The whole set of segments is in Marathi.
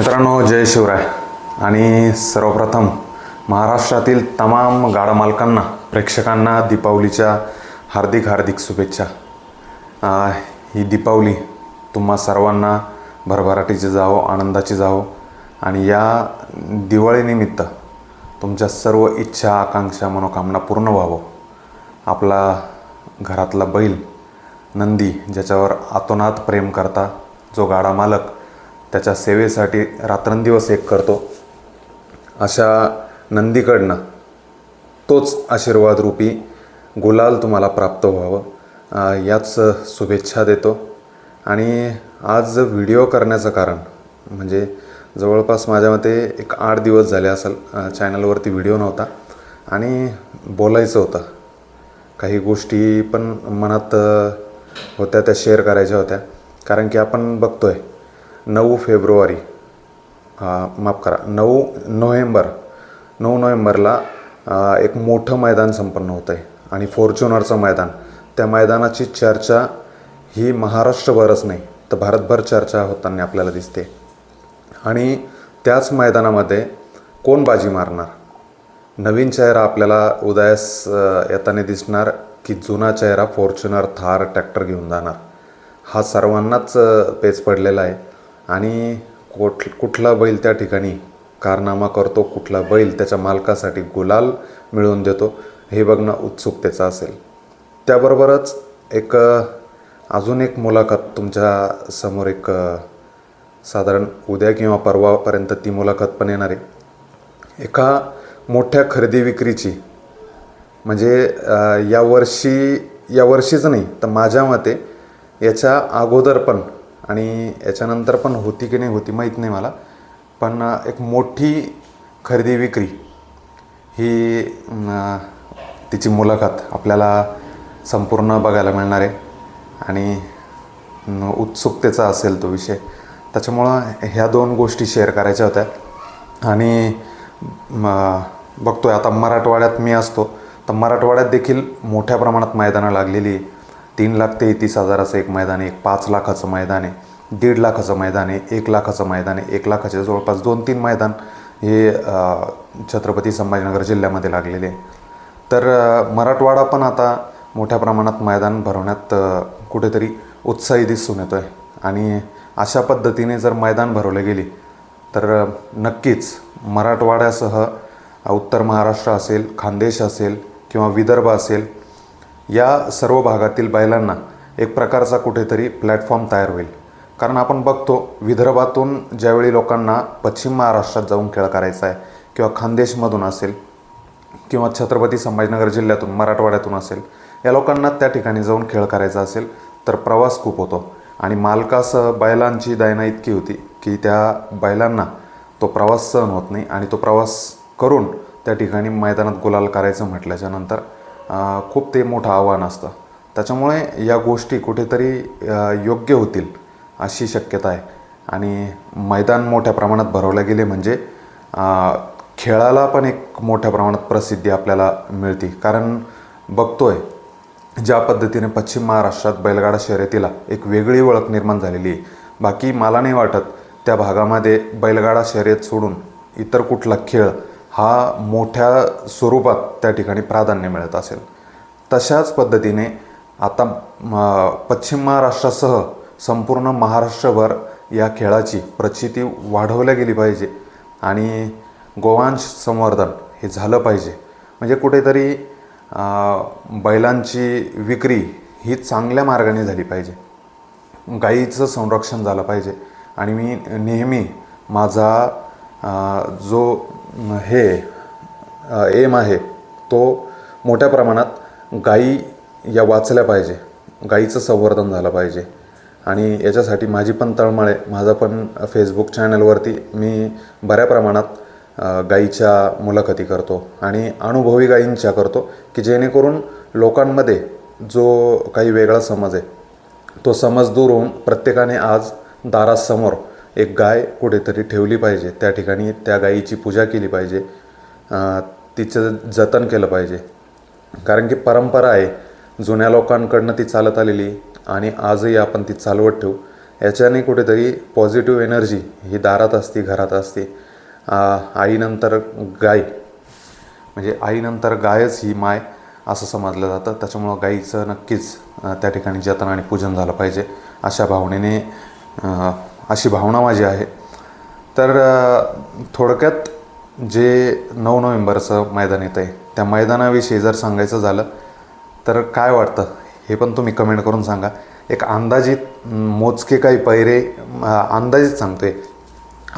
मित्रांनो जय शिवराय. आणि सर्वप्रथम महाराष्ट्रातील तमाम गाडा मालकांना प्रेक्षकांना दीपावलीच्या हार्दिक हार्दिक शुभेच्छा. ही दीपावली तुम्हा सर्वांना भरभराटीची जावो आनंदाची जावो. आणि या दिवाळीनिमित्त तुमच्या सर्व इच्छा आकांक्षा मनोकामना पूर्ण व्हावं. आपला घरातला बैल नंदी ज्याच्यावर आतोनात प्रेम करता जो गाडा मालक त्याच्या सेवेसाठी रात्रंदिवस एक करतो. अशा नंदीकडनं तोच आशीर्वाद रूपी गुलाल तुम्हाला प्राप्त व्हावं. याच शुभेच्छा देतो. आणि आज व्हिडिओ करण्याचं कारण म्हणजे जवळपास माझ्या मते एक आठ दिवस झाले असेल चॅनलवरती व्हिडिओ नव्हता. आणि बोलायचं होतं. काही गोष्टी पण मनात होत्या त्या शेअर करायच्या होत्या. कारण की आपण बघतो आहे नऊ फेब्रुवारी. माफ करा नऊ नोव्हेंबर नऊ नोव्हेंबरला एक मोठं मैदान संपन्न होतं आहे आणि फॉर्च्युनरचं मैदान. त्या मैदानाची चर्चा ही महाराष्ट्रभरच नाही तर भारतभर चर्चा होताना आपल्याला दिसते. आणि त्याच मैदानामध्ये कोण बाजी मारणार? नवीन चेहरा आपल्याला उदयास येताना दिसणार की जुना चेहरा फॉर्च्युनर थार ट्रॅक्टर घेऊन जाणार. हा सर्वांनाच पेच पडलेला आहे. आणि कोठ कुठला बैल त्या ठिकाणी कारनामा करतो कुठला बैल त्याच्या मालकासाठी गुलाल मिळवून देतो हे बघणं उत्सुकतेचं असेल. त्याबरोबरच एक अजून एक मुलाखत तुमच्यासमोर एक साधारण उद्या किंवा परवापर्यंत ती मुलाखत पण येणार आहे. एका मोठ्या खरेदी विक्रीची म्हणजे यावर्षी या वर्षी या वर्षीच नाही तर माझ्या मते याच्या अगोदर पण आणि याच्यानंतर पण होती की नाही होती माहीत नाही मला. पण एक मोठी खरेदी विक्री ही तिची मुलाखत आपल्याला संपूर्ण बघायला मिळणार आहे. आणि उत्सुकतेचा असेल तो विषय. त्याच्यामुळं ह्या दोन गोष्टी शेअर करायच्या होत्या. आणि बघतो बघतोय आता मराठवाड्यात मी असतो. तर मराठवाड्यात देखील मोठ्या प्रमाणात मैदानं लागलेली. आहे. तीन लाख तेहतीस हजाराचं एक मैदान आहे एक पाच लाखाचं मैदान आहे दीड लाखाचं मैदान आहे एक लाखाचं मैदान आहे एक लाखाच्या जवळपास दोन तीन मैदान हे छत्रपती संभाजीनगर जिल्ह्यामध्ये लागलेले आहे. तर मराठवाडा पण आता मोठ्या प्रमाणात मैदान भरवण्यात कुठेतरी उत्साही दिसून येतो आहे आणि अशा पद्धतीने जर मैदान भरवले गेली तर नक्कीच मराठवाड्यासह उत्तर महाराष्ट्र असेल खानदेश असेल किंवा विदर्भ असेल या सर्व भागातील बैलांना एक प्रकारचा कुठेतरी प्लॅटफॉर्म तयार होईल. कारण आपण बघतो विदर्भातून ज्यावेळी लोकांना पश्चिम महाराष्ट्रात जाऊन खेळ करायचा आहे किंवा खानदेशमधून असेल किंवा छत्रपती संभाजीनगर जिल्ह्यातून मराठवाड्यातून असेल या लोकांना त्या ठिकाणी जाऊन खेळ करायचा असेल तर प्रवास खूप होतो. आणि मालकासह बैलांची दयना इतकी होती की त्या बैलांना तो प्रवास सहन होत नाही आणि तो प्रवास करून त्या ठिकाणी मैदानात गुलाल करायचं म्हटल्याच्यानंतर खूप ते मोठं आव्हान असतं. त्याच्यामुळे या गोष्टी कुठेतरी योग्य होतील अशी शक्यता आहे. आणि मैदान मोठ्या प्रमाणात भरवले गेले म्हणजे खेळाला पण एक मोठ्या प्रमाणात प्रसिद्धी आपल्याला मिळते. कारण बघतोय ज्या पद्धतीने पश्चिम महाराष्ट्रात बैलगाडा शर्यतीला एक वेगळी ओळख निर्माण झालेली आहे. बाकी मला नाही वाटत त्या भागामध्ये बैलगाडा शर्यत सोडून इतर कुठला खेळ हा मोठ्या स्वरूपात त्या ठिकाणी प्राधान्य मिळत असेल. तशाच पद्धतीने आता पश्चिम महाराष्ट्रासह संपूर्ण महाराष्ट्रभर या खेळाची प्रचिती वाढवल्या गेली पाहिजे आणि गोवांश संवर्धन हे झालं पाहिजे. म्हणजे कुठेतरी बैलांची विक्री ही चांगल्या मार्गाने झाली पाहिजे. गाईचं संरक्षण झालं पाहिजे. आणि मी नेहमी माझा जो हे एम आहे तो मोठ्या प्रमाणात गायी या वाचल्या पाहिजे. गाईचं संवर्धन झालं पाहिजे. आणि याच्यासाठी माझी पण तळमळ आहे. माझा पण फेसबुक चॅनलवरती मी बऱ्या प्रमाणात गाईच्या मुलाखती करतो आणि अनुभवी गायींच्या करतो की जेणेकरून लोकांमध्ये जो काही वेगळा समज आहे तो समज दूर होऊन प्रत्येकाने आज दारासमोर एक गाय कुठेतरी ठेवली पाहिजे. त्या ठिकाणी त्या गायीची पूजा केली पाहिजे. तिचं जतन केलं पाहिजे. कारण की परंपरा आहे. जुन्या लोकांकडनं ती चालत आलेली आणि आजही आपण ती चालवत ठेवू. याच्याने कुठेतरी पॉझिटिव्ह एनर्जी ही दारात असते घरात असते. आईनंतर गाय. म्हणजे आईनंतर गायच ही माय असं समजलं जातं. त्याच्यामुळं गाईचं नक्कीच त्या ठिकाणी जतन आणि पूजन झालं पाहिजे. अशा भावनेने अशी भावना माझी आहे. तर थोडक्यात जे नऊ नोव्हेंबरचं मैदान येतं आहे त्या मैदानाविषयी जर सांगायचं झालं तर काय वाटतं? हे पण तुम्ही कमेंट करून सांगा. एक अंदाजित मोजके काही पैरे अंदाजित सांगतो आहे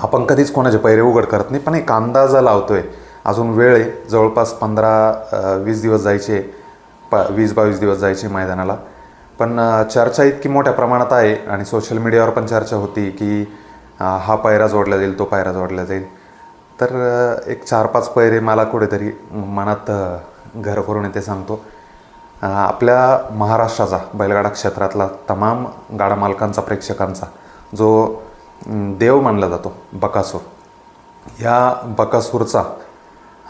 आपण कधीच कोणाचे पैरे उघड करत नाही पण एक अंदाजा लावतो आहे अजून वेळ आहे. जवळपास पंधरा वीस दिवस जायचे प वीस बावीस दिवस जायचे मैदानाला. पण चर्चा इतकी मोठ्या प्रमाणात आहे आणि सोशल मीडियावर पण चर्चा होती की हा पायरा जोडला जाईल तो पायरा जोडला जाईल. तर एक चार पाच पैरे मला कुठेतरी मनात घर करून येते सांगतो. आपल्या महाराष्ट्राचा बैलगाडा क्षेत्रातला तमाम गाडा मालकांचा प्रेक्षकांचा जो देव मानला जातो बकासूर. या बकासूरचा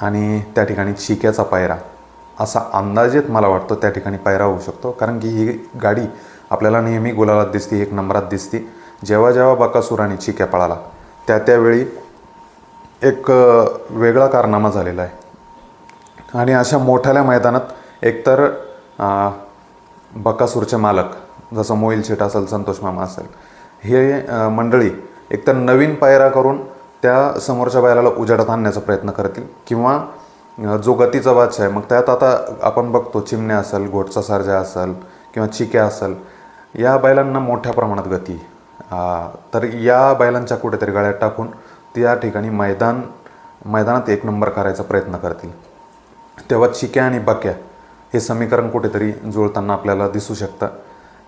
आणि त्या ठिकाणी चिक्याचा पायरा असा अंदाजेत मला वाटतं त्या ठिकाणी पायरा होऊ शकतो. कारण की ही गाडी आपल्याला नेहमी गुलालात दिसते एक नंबरात दिसते. जेव्हा जेव्हा बकासूर आणि चिक्या पळाला त्या त्यावेळी एक वेगळा कारनामा झालेला आहे. आणि अशा मोठ्याल्या मैदानात एकतर बकासूरचे मालक जसं मोईल शेट असेल संतोष मामा असेल हे मंडळी एकतर नवीन पायरा करून त्या समोरच्या बैलाला उजाडात आणण्याचा प्रयत्न करतील किंवा जो गतीचा बादशाह आहे. मग त्यात आता आपण बघतो चिमण्या असेल घोटचा सारजा असेल किंवा चिक्या असेल या बैलांना मोठ्या प्रमाणात गती. तर या बैलांच्या कुठेतरी गळ्यात टाकून त्या ठिकाणी मैदान मैदानात एक नंबर करायचा प्रयत्न करतील. तेव्हा चिक्या आणि बक्या हे समीकरण कुठेतरी जुळताना आपल्याला दिसू शकतं.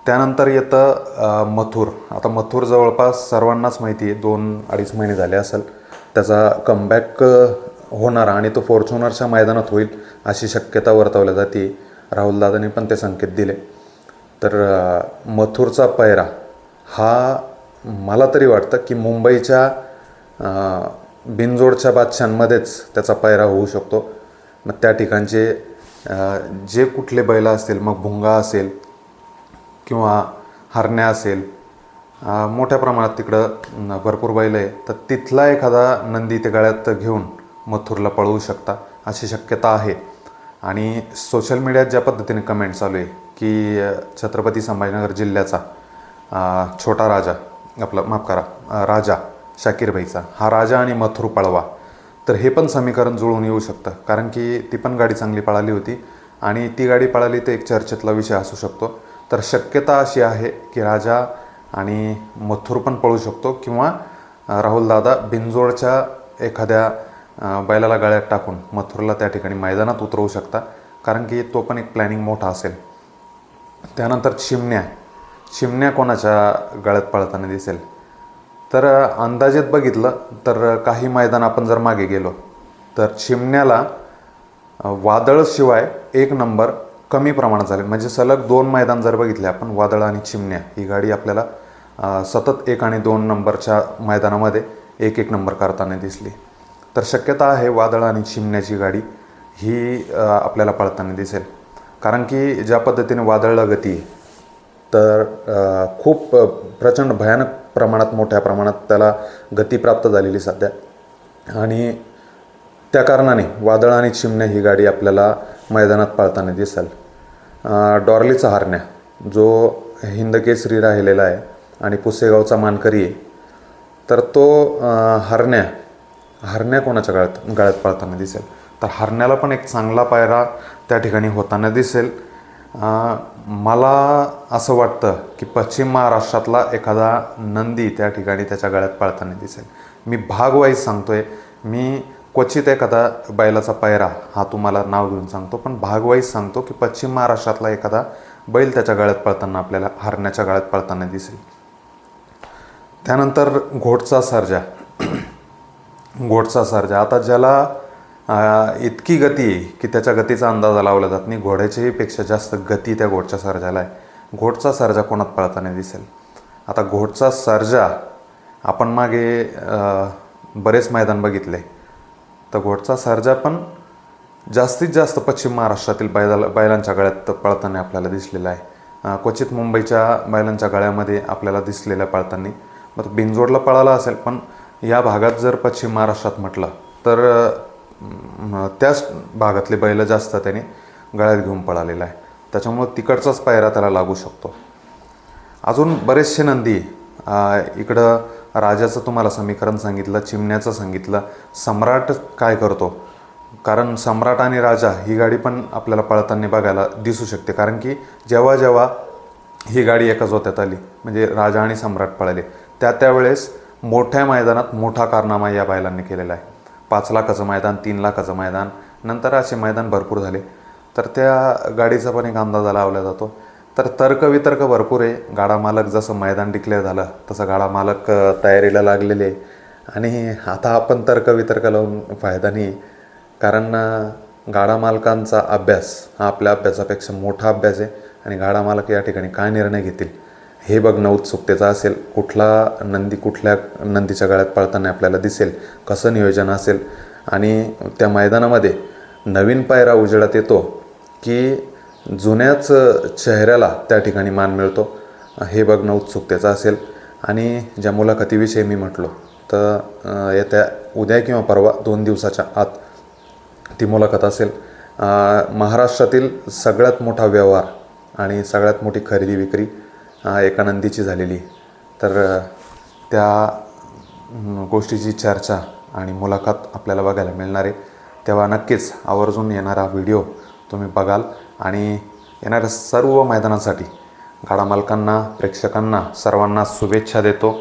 त्यानंतर येतं मथुर. आता मथुर जवळपास सर्वांनाच माहिती आहे दोन अडीच महिने झाले असेल. त्याचा कमबॅक होणार आणि तो फॉर्च्युनरच्या मैदानात होईल अशी शक्यता वर्तवल्या जाते. राहुलदादांनी पण ते संकेत दिले. तर मथुरचा पैरा हा मला तरी वाटतं की मुंबईच्या बिनजोडच्या बादशांमध्येच त्याचा पैरा होऊ शकतो. मग त्या ठिकाणचे जे कुठले बैल असतील मग भुंगा असेल किंवा हरण्या असेल मोठ्या प्रमाणात तिकडं भरपूर बैल आहे. तर तिथला एखादा नंदी ते गळ्यात घेऊन मथुरला पळवू शकता अशी शक्यता आहे. आणि सोशल मीडियात ज्या पद्धतीने कमेंट चालू आहे की छत्रपती संभाजीनगर जिल्ह्याचा छोटा राजा आपला माफ करा राजा शाकीर भाईचा हा राजा आणि मथुर पळवा. तर हे पण समीकरण जुळून येऊ शकतं कारण की ती पण गाडी चांगली पळाली होती आणि ती गाडी पळाली तर एक चर्चेतला विषय असू शकतो. तर शक्यता अशी आहे की राजा आणि मथुर पण पळू शकतो किंवा राहुलदादा बिनजोडच्या एखाद्या बैलाला गळ्यात टाकून मथुरला त्या ठिकाणी मैदानात उतरवू शकता कारण की तो पण एक प्लॅनिंग मोठा असेल. त्यानंतर चिमण्या. चिमण्या कोणाच्या गळ्यात पळताना दिसेल? तर अंदाजेत बघितलं तर काही मैदान आपण जर मागे गेलो तर चिमण्याला वादळशिवाय एक नंबर कमी प्रमाणात झाले. म्हणजे सलग दोन मैदान जर बघितले आपण वादळ आणि चिमण्या ही गाडी आपल्याला सतत एक आणि दोन नंबरच्या मैदानामध्ये एक एक नंबर करताना दिसली. तर शक्यता आहे वादळ आणि चिमण्याची गाडी ही आपल्याला पळताना दिसेल. कारण की ज्या पद्धतीने वादळला गती आहे, तर खूप प्रचंड भयानक प्रमाणात मोठ्या प्रमाणात त्याला गती प्राप्त झालेली सध्या. आणि त्या कारणाने वादळ आणि चिमण्या ही गाडी आपल्याला मैदानात पळताना दिसेल. डॉर्लीचा हरण्या जो हिंदकेसरी राहिलेला आहे आणि पुसेगावचा मानकरी आहे तर तो हरण्या हरण्या कोणाच्या गळ्यात गळ्यात पळताना दिसेल. तर हरण्याला पण एक चांगला पायरा त्या ठिकाणी होताना दिसेल. मला असं वाटतं की पश्चिम महाराष्ट्रातला एखादा नंदी त्या ठिकाणी त्याच्या गळ्यात पळताना दिसेल. मी भागवाईज सांगतोय मी क्वचित एखादा बैलाचा पायरा हा तुम्हाला नाव घेऊन सांगतो पण भागवाईज सांगतो की पश्चिम महाराष्ट्रातला एखादा बैल त्याच्या गळ्यात पळताना आपल्याला हरण्याच्या गळ्यात पळताना दिसेल. त्यानंतर घोटचा सर्जा. घोटचा सर्जा. आता ज्याला इतकी गती आहे की त्याच्या गतीचा अंदाजा लावला जात नाही घोड्याच्याही पेक्षा जास्त गती त्या घोटच्या सर्जाला आहे. घोटचा सर्जा कोणात पळताना दिसेल? आता घोटचा सर्जा आपण मागे बरेच मैदान बघितले. तर घोटचा सर्जा पण जास्तीत जास्त पश्चिम महाराष्ट्रातील बैला बैलांच्या गळ्यात पळताना आपल्याला दिसलेला आहे. क्वचित मुंबईच्या बैलांच्या गळ्यामध्ये आपल्याला दिसलेल्या पळताना. मग बिनजोडला पळाला असेल पण या भागात जर पश्चिम महाराष्ट्रात म्हटलं तर त्याच भागातले बैल जास्त त्याने गळ्यात घेऊन पळालेला आहे. त्याच्यामुळं तिकडचाच पायरा त्याला लागू शकतो. अजून बरेचसे नंदी इकडं राजाचं तुम्हाला समीकरण सांगितलं चिमण्याचं सांगितलं. सम्राट काय करतो? कारण सम्राट आणि राजा ही गाडी पण आपल्याला पळताना बघायला दिसू शकते. कारण की जेव्हा जेव्हा ही गाडी एका जोत्यात आली म्हणजे राजा आणि सम्राट पळाले त्या त्यावेळेस मोठ्या मैदानात मोठा कारनामा या बैलांनी केलेला आहे. पाच लाखाचं मैदान तीन लाखाचं मैदान नंतर असे मैदान भरपूर झाले. तर त्या गाडीचा पण एक अंदाजा लावला जातो. तर तर्कवितर्क भरपूर आहे. गाडा मालक जसं मैदान डिक्लेअर झालं तसं गाडा मालक तयारीला लागलेले आणि आता आपण तर्कवितर्क लावून फायदा नाही कारण गाडा मालकांचा अभ्यास हा आपल्या अभ्यासापेक्षा मोठा अभ्यास आहे. आणि गाडा मालक या ठिकाणी काय निर्णय घेतील? हे बघणं उत्सुकतेचं असेल कुठला नंदी कुठल्या नंदीच्या गळ्यात पळताना आपल्याला दिसेल कसं नियोजन असेल. आणि त्या मैदानामध्ये नवीन पायरा उजेडात येतो की जुन्याच चेहऱ्याला त्या ठिकाणी मान मिळतो. हे बघणं उत्सुकतेचं असेल. आणि ज्या मुलाखतीविषयी मी म्हटलो तर येत्या उद्या किंवा परवा दोन दिवसाच्या आत ती मुलाखत असेल. महाराष्ट्रातील सगळ्यात मोठा व्यवहार आणि सगळ्यात मोठी खरेदी विक्री एका नंदीची झालेली. तर त्या गोष्टीची चर्चा आणि मुलाखत आपल्याला बघायला मिळणार आहे. तेव्हा नक्कीच आवर्जून येणारा व्हिडिओ तुम्ही बघाल आणि येणाऱ्या सर्व मैदानासाठी गाडा मालकांना प्रेक्षकांना सर्वांना शुभेच्छा देतो.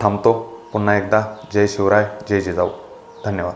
थांबतो पुन्हा एकदा. जय शिवराय जय जिजाऊ. धन्यवाद.